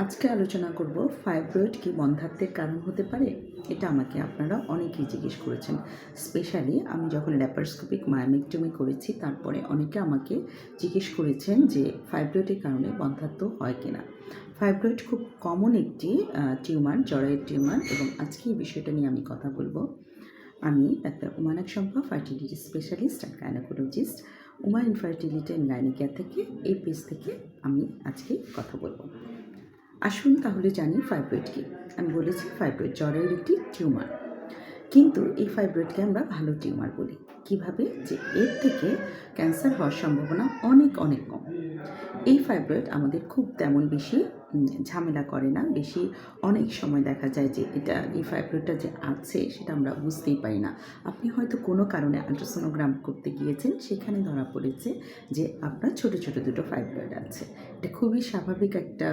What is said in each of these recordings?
আজকে আলোচনা করব ফাইব্রয়েড কি বন্ধাত্বের কারণ হতে পারে, এটা আমাকে আপনারা অনেকেই জিজ্ঞেস করেছেন। স্পেশালি আমি যখন ল্যাপারস্কোপিক মায়ামেকটমি করেছি, তারপরে অনেকে আমাকে জিজ্ঞেস করেছেন যে ফাইব্রয়েডের কারণে বন্ধাত্ব হয় কিনা। ফাইব্রয়েড খুব কমন একটি টিউমার জরায়ুর টিউমার এবং আজকে এই বিষয়টা নিয়ে আমি কথা বলব। আমি doctor উমানাক Shampa fertility specialist and gynaecologist Uma infertility and গাইনিকিয়া থেকে, এই পেজ থেকে আমি আজকে কথা বলব। আসুন তাহলে জানি ফাইব্রয়েড আমি বলেছি ফাইব্রয়েড জ্বরের একটি টিউমার কিন্তু এই ফাইব্রয়েডকে আমরা ভালো টিউমার বলি। কীভাবে যে এর থেকে ক্যান্সার হওয়ার সম্ভাবনা অনেক অনেক কম। এই ফাইব্রয়েড আমাদের খুব তেমন বেশি ঝামেলা করে না। বেশি অনেক সময় দেখা যায় যে এটা, এই ফাইব্রয়েডটা যে আছে সেটা আমরা বুঝতেই পারি না। আপনি হয়তো কোনো কারণে আল্ট্রাসোনোগ্রাম করতে গিয়েছেন, সেখানে ধরা পড়েছে যে আপনার ছোট ছোট দুটো ফাইব্রয়েড আছে। এটা খুবই স্বাভাবিক একটা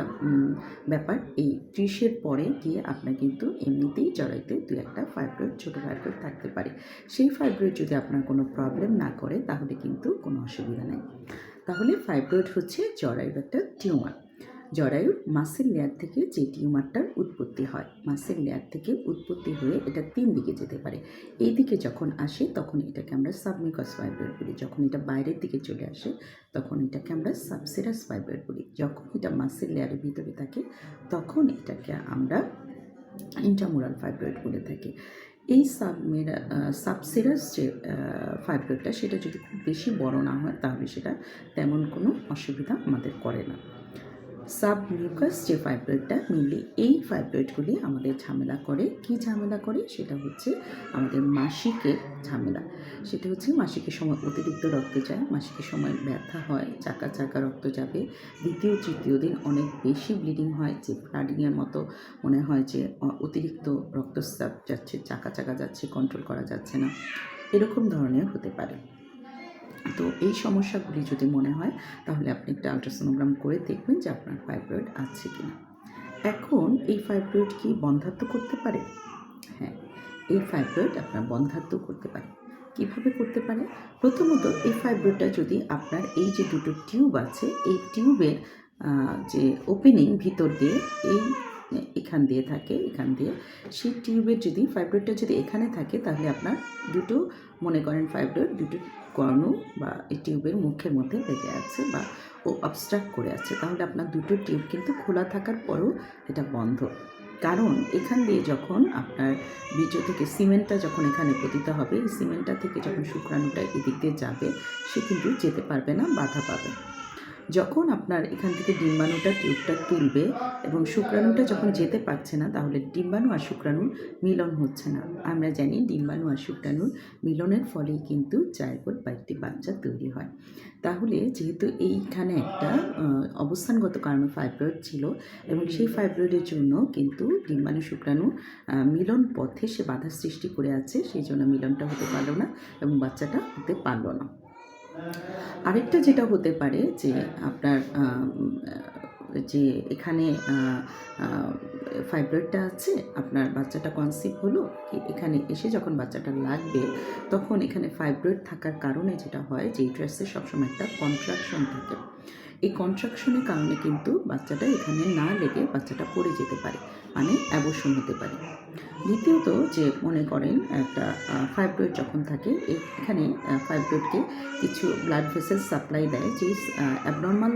ব্যাপার। এই ত্রিশের পরে গিয়ে আপনার কিন্তু এমনিতেই জড়াইতে দু একটা ফাইব্রয়েড ছোটো ফাইব্রয়েড থাকতে পারে। সেই ফাইব্রয়েড যদি আপনার কোনো প্রবলেম না করে, তাহলে কিন্তু কোনো অসুবিধা নেই। তাহলে ফাইব্রয়েড হচ্ছে জরায়ুর একটা টিউমার জরায়ুর মাসেল লেয়ার থেকে যে টিউমারটার উৎপত্তি হয় মাসেল লেয়ার থেকে উৎপত্তি হয়ে এটা তিন দিকে যেতে পারে। এই দিকে যখন আসে, তখন এটাকে আমরা সাবমিকস ফাইব্রয়েড বলি। যখন এটা বাইরের দিকে চলে আসে, তখন এটাকে আমরা সাবসেরাস ফাইব্রয়েড বলি। যখন এটা মাসেল লেয়ারের ভিতরে থাকে, তখন এটাকে আমরা ইন্টামোরাল ফাইব্রয়েড বলে থাকি। এই সাবমেরা সাবসিরাস যে ফাইব্রয়েডটা সেটা যদি খুব বেশি বড় না হয়, তাহলে সেটা তেমন কোনো অসুবিধা আমাদের করে না। সাবমিউকাস যে ফাইব্রয়েডটা মিলে এই ফাইব্রয়েডগুলি আমাদের ঝামেলা করে। কি ঝামেলা করে? সেটা হচ্ছে আমাদের মাসিকের ঝামেলা। সেটা হচ্ছে মাসিকের সময় অতিরিক্ত রক্ত যায়, মাসিকের সময় ব্যথা হয়, চাকা চাকা রক্ত যাবে। দ্বিতীয়, তৃতীয় দিন অনেক বেশি ব্লিডিং হয়, যে ফ্লাডিংয়ের মতো মনে হয় যে অতিরিক্ত রক্তস্রাব যাচ্ছে, চাকা চাকা যাচ্ছে কন্ট্রোল করা যাচ্ছে না। এরকম ধরনের হতে পারে। তো এই সমস্যাগুলি যদি মনে হয়, তাহলে আপনি একটা আলট্রাসোনোগ্রাম করে দেখবেন যে আপনার ফাইব্রয়েড আছে কি না এখন এই ফাইব্রয়েড কি বন্ধাত্ম করতে পারে? হ্যাঁ এই ফাইব্রয়েড আপনার বন্ধাত্ম করতে পারে। কীভাবে করতে পারে? প্রথমত এই ফাইব্রয়েডটা যদি আপনার এই যে দুটো টিউব আছে, এই টিউবের যে ওপেনিং ভিতর দিয়ে এই, এখান দিয়ে থাকে, এখান দিয়ে, সেই টিউবের যদি ফাইব্রয়েডটা যদি এখানে থাকে, তাহলে আপনার দুটো, মনে করেন ফাইব্রয়েড দুটো কর্ণ বা এই টিউবের মুখের মধ্যে লেগে আছে বা ও অবস্ট্রাক্ট করে আছে, তাহলে আপনার দুটো টিউব কিন্তু খোলা থাকার পরও এটা বন্ধ। কারণ এখান দিয়ে যখন আপনার বীজ থেকে সিমেন্টটা যখন এখানে পতিত হবে, এই সিমেন্টটা থেকে যখন শুক্রাণুটা এদিক দিয়ে যাবে, সে কিন্তু যেতে পারবে না, বাধা পাবে। যখন আপনার এখান থেকে ডিম্বাণুটা টিউবটা তুলবে এবং শুক্রাণুটা যখন যেতে পারছে না, তাহলে ডিম্বাণু আর শুক্রাণুর মিলন হচ্ছে না। আমরা জানি ডিম্বাণু আর শুক্রাণুর মিলনের ফলেই কিন্তু জায়গোট বা একটি বাচ্চা তৈরি হয়। তাহলে যেহেতু এইখানে একটা অবস্থানগত কারণে ফাইব্রয়েড ছিল এবং সেই ফাইব্রয়েডের জন্য কিন্তু ডিম্বাণু, শুক্রাণু মিলন পথে সে বাধার সৃষ্টি করে আছে, সেই জন্য মিলনটা হতে পারল না এবং বাচ্চাটা হতে পারল না। আরেকটা যেটা হতে পারে যে আপনার যে এখানে ফাইব্রয়েডটা আছে আপনার বাচ্চাটা কনসিভ হলো এখানে এসে যখন বাচ্চাটা লাগবে তখন এখানে ফাইব্রয়েড থাকার কারণে যেটা হয় যে ইউট্রাসে সবসময় একটা কন্ট্রাকশন থাকে। এই কন্ট্রাকশনের কারণে কিন্তু বাচ্চাটা এখানে না লেগে বাচ্চাটা পড়ে যেতে পারে মানে অ্যাবর্শন হতে পারে। দ্বিতীয়ত যে মনে করেন, একটা ফাইব্রয়েড যখন থাকে এখানে ফাইব্রয়েডকে কিছু ব্লাড ভেসেল সাপ্লাই দেয়, যে অ্যাবনর্মাল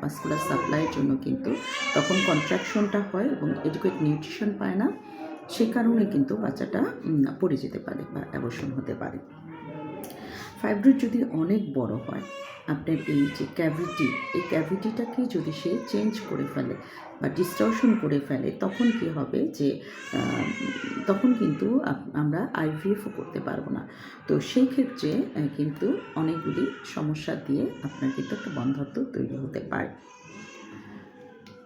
ভাস্কুলার সাপ্লাইয়ের জন্য কিন্তু তখন কন্ট্রাকশনটা হয় এবং এডুকেট নিউট্রিশন পায় না। সে কারণে কিন্তু বাচ্চাটা পড়ে যেতে পারে বা অ্যাবর্শন হতে পারে। ফাইব্রয়েড যদি অনেক বড় হয়, আপনার এই যে ক্যাভিটি এই ক্যাভিটিটাকে যদি সে চেঞ্জ করে ফেলে বা ডিস্টর্শন করে ফেলে, তখন কি হবে যে তখন কিন্তু আমরা আইভিএফও করতে পারব না। তো সেই ক্ষেত্রে কিন্তু অনেকগুলি সমস্যা দিয়ে আপনার কিন্তু একটা বন্ধত্ব তৈরি হতে পারে।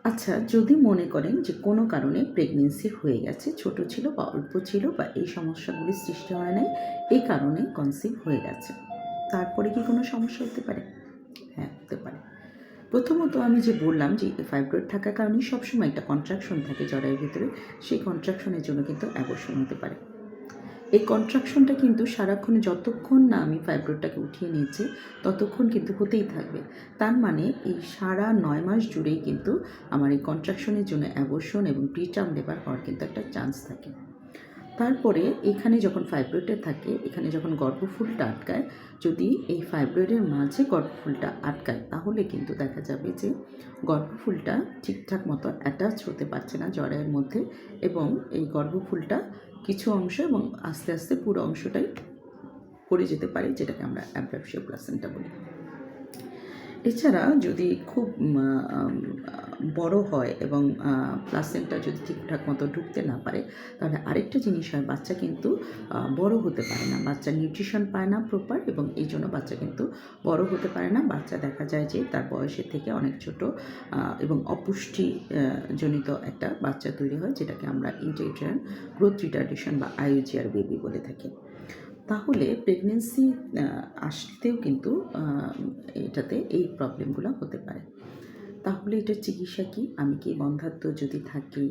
আচ্ছা যদি মনে করেন যে কোনো কারণে প্রেগনেন্সি হয়ে গেছে, ছোট ছিল বা অল্প ছিল বা এই সমস্যাগুলি সৃষ্টি হয় নাই, এই কারণে কনসিভ হয়ে গেছে, তারপরে কি কোনো সমস্যা হতে পারে? হ্যাঁ হতে পারে। প্রথমত আমি যে বললাম যে ফাইব্রয়েড থাকার কারণে সবসময় একটা কন্ট্রাকশন থাকে জরায়ের ভিতরে, সেই কন্ট্রাকশনের জন্য কিন্তু অ্যাবর্শন হতে পারে। এই কন্ট্রাকশনটা কিন্তু সারাক্ষণ যতক্ষণ না আমি ফাইব্রোডটাকে উঠিয়ে নিয়েছি, ততক্ষণ কিন্তু হতেই থাকবে। তার মানে এই সারা নয় মাস জুড়েই কিন্তু আমার এই কন্ট্রাকশনের জন্য অ্যাবর্শন এবং প্রিটার্ম লেবার হওয়ার কিন্তু একটা চান্স থাকে। তারপরে এখানে যখন ফাইব্রয়েডে থাকে, এখানে যখন গর্ভফুলটা আটকায়, যদি এই ফাইব্রয়েডের মাঝে গর্ভফুলটা আটকায়, তাহলে কিন্তু দেখা যাবে যে গর্ভফুলটা ঠিকঠাক মতো অ্যাটাচ হতে পারছে না জরায়ের মধ্যে এবং এই গর্ভফুলটা কিছু অংশ এবং আস্তে আস্তে পুরো অংশটাই পড়ে যেতে পারে, যেটাকে আমরা অ্যাব্রাপশিয়া প্লাসেন্টা বলি। এছাড়া যদি খুব বড় হয় এবং প্লাসেন্টা যদি ঠিকঠাক মতো ঢুকতে না পারে, তাহলে আরেকটা জিনিস হয়, বাচ্চা কিন্তু বড় হতে পারে না। বাচ্চা নিউট্রিশন পায় না প্রপার এবং এই জন্য বাচ্চা কিন্তু বড় হতে পারে না। বাচ্চা দেখা যায় যে তার বয়সের থেকে অনেক ছোট এবং অপুষ্টি জনিত একটা বাচ্চা তৈরি হয়, যেটাকে আমরা ইন্টেলিজেন্ট গ্রোথ রিটার্ডেশন বা আইওজিআর বেবি বলে থাকি। তাহলে প্রেগনেন্সি আসতেও কিন্তু এটাতে এই প্রবলেমগুলো হতে পারে। তাহলে এটার চিকিৎসা কি? আমি কি বন্ধাত্ম যদি থাকি,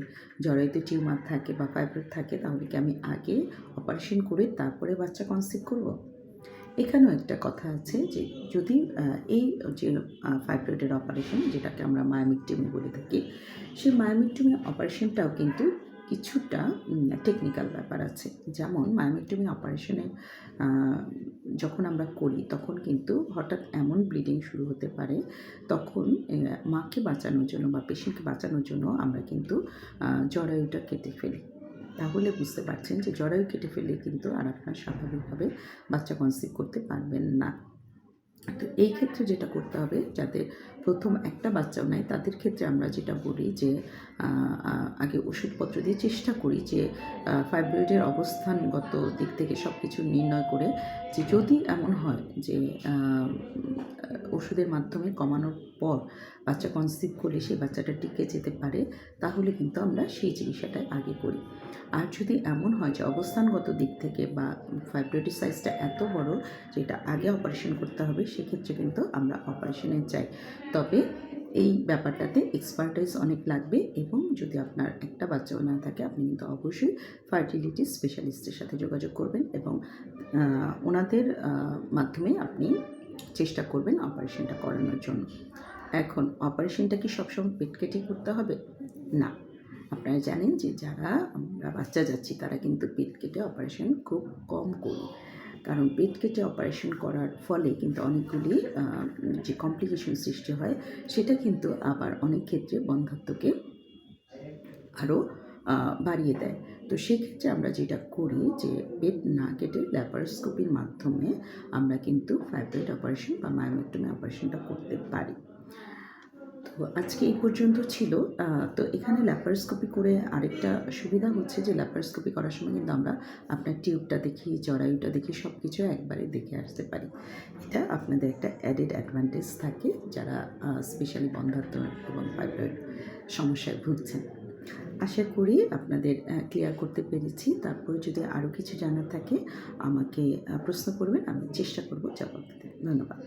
জরায়ুতে টিউমার থাকে বা ফাইব্রয়েড থাকে, তাহলে কি আমি আগে অপারেশন করে তারপরে বাচ্চা কনসিভ করব? এখানেও একটা কথা আছে যে যদি এই যে ফাইব্রয়েডের অপারেশন যেটাকে আমরা মায়ামিকটেমি বলে থাকি, সেই মায়ামিকটেমি অপারেশনটাও কিন্তু কিছুটা টেকনিক্যাল ব্যাপার আছে। যেমন মায়ামিকটেমি অপারেশনে যখন আমরা করি, তখন কিন্তু হঠাৎ এমন ব্লিডিং শুরু হতে পারে, তখন মাকে বাঁচানোর জন্য বা পেশেন্টকে বাঁচানোর জন্য আমরা কিন্তু জরায়ুটা কেটে ফেলি। তাহলে বুঝতে পারছেন যে জরায়ু কেটে ফেললে কিন্তু আর আপনার স্বাভাবিকভাবে বাচ্চা কনসিভ করতে পারবেন না। তো এই ক্ষেত্রে যেটা করতে হবে, যাতে প্রথম একটা বাচ্চাও নেয়, তাদের ক্ষেত্রে আমরা যেটা বলি যে আগে ওষুধপত্র দিয়ে চেষ্টা করি যে ফাইব্রয়েডের অবস্থানগত দিক থেকে সব কিছু নির্ণয় করে যে যদি এমন হয় যে ওষুধের মাধ্যমে কমানোর পর বাচ্চা কনসিভ করলে সেই বাচ্চাটা টিকে যেতে পারে, তাহলে কিন্তু আমরা সেই চিকিৎসাটা আগে করি। আর যদি এমন হয় যে অবস্থানগত দিক থেকে বা ফাইব্রয়েডের সাইজটা এত বড় যেটা আগে অপারেশন করতে হবে, সেক্ষেত্রে কিন্তু আমরা অপারেশনে যাই। তবে এই ব্যাপারটাতে এক্সপার্টাইজ অনেক লাগবে এবং যদি আপনার একটা বাচ্চাও না থাকে, আপনি কিন্তু অবশ্যই ফার্টিলিটি স্পেশালিস্টের সাথে যোগাযোগ করবেন এবং ওনাদের মাধ্যমে আপনি চেষ্টা করবেন অপারেশনটা করানোর জন্য। এখন অপারেশনটা কি সবসময় পেট কেটে করতে হবে? না। আপনারা জানেন যে যারা আমরা বাচ্চা যাচ্ছি, তারা কিন্তু পেট কেটে অপারেশন খুব কম করি। কারণ পেট কেটে অপারেশন করার ফলে কিন্তু অনেকগুলি যে কমপ্লিকেশন সৃষ্টি হয়, সেটা কিন্তু আবার অনেক ক্ষেত্রে বন্ধাত্মকে আরও বাড়িয়ে দেয়। তো সেক্ষেত্রে আমরা যেটা করি যে, পেট না কেটে ল্যাপারোস্কোপির মাধ্যমে আমরা কিন্তু ফাইব্রয়েড অপারেশন বা মায়োমেক্টমি অপারেশনটা করতে পারি। তো আজকে এই পর্যন্ত ছিল। তো এখানে ল্যাপারোস্কোপি করে আরেকটা সুবিধা হচ্ছে যে ল্যাপারোস্কোপি করার সময় কিন্তু আমরা আপনার টিউবটা দেখি, জরায়ুটা দেখি সব কিছু একবারে দেখে আসতে পারি। এটা আপনাদের একটা অ্যাডেড অ্যাডভান্টেজ থাকে যারা স্পেশালি বন্ধাত্ম এবং ফাইব্রয়েড সমস্যায় ভুগছেন। আশা করি আপনাদের ক্লিয়ার করতে পেরেছি। তারপরে যদি আরও কিছু জানার থাকে আমাকে প্রশ্ন করবেন, আমি চেষ্টা করব জবাব দিতে। ধন্যবাদ।